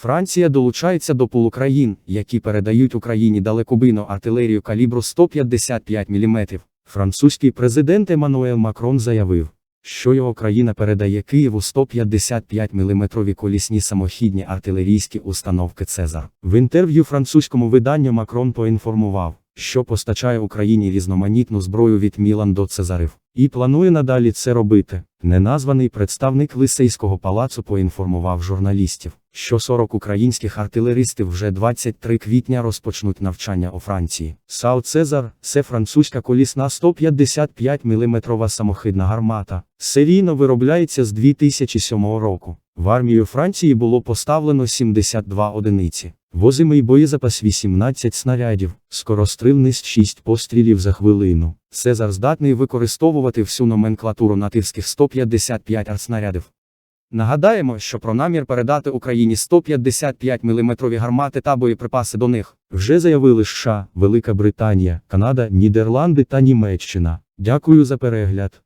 Франція долучається до пулу країн, які передають Україні далекобійну артилерію калібру 155 мм. Французький президент Еммануел Макрон заявив, що його країна передає Києву 155 мм колісні самохідні артилерійські установки Цезар. В інтерв'ю французькому виданню Макрон поінформував, що постачає Україні різноманітну зброю від Мілан до Цезарів, і планує надалі це робити. Неназваний представник Лисейського палацу поінформував журналістів, що 40 українських артилеристів вже 23 квітня розпочнуть навчання у Франції. САУ Цезар це французька колісна 155 мм самохідна гармата. Серійно виробляється з 2007 року. В армію Франції було поставлено 72 одиниці. Возимий боєзапас 18 снарядів, скорострільність 6 пострілів за хвилину. Цезар здатний використовувати всю номенклатуру натівських 155 артснарядів. Нагадаємо, що про намір передати Україні 155 мм гармати та боєприпаси до них вже заявили США, Велика Британія, Канада, Нідерланди та Німеччина. Дякую за перегляд.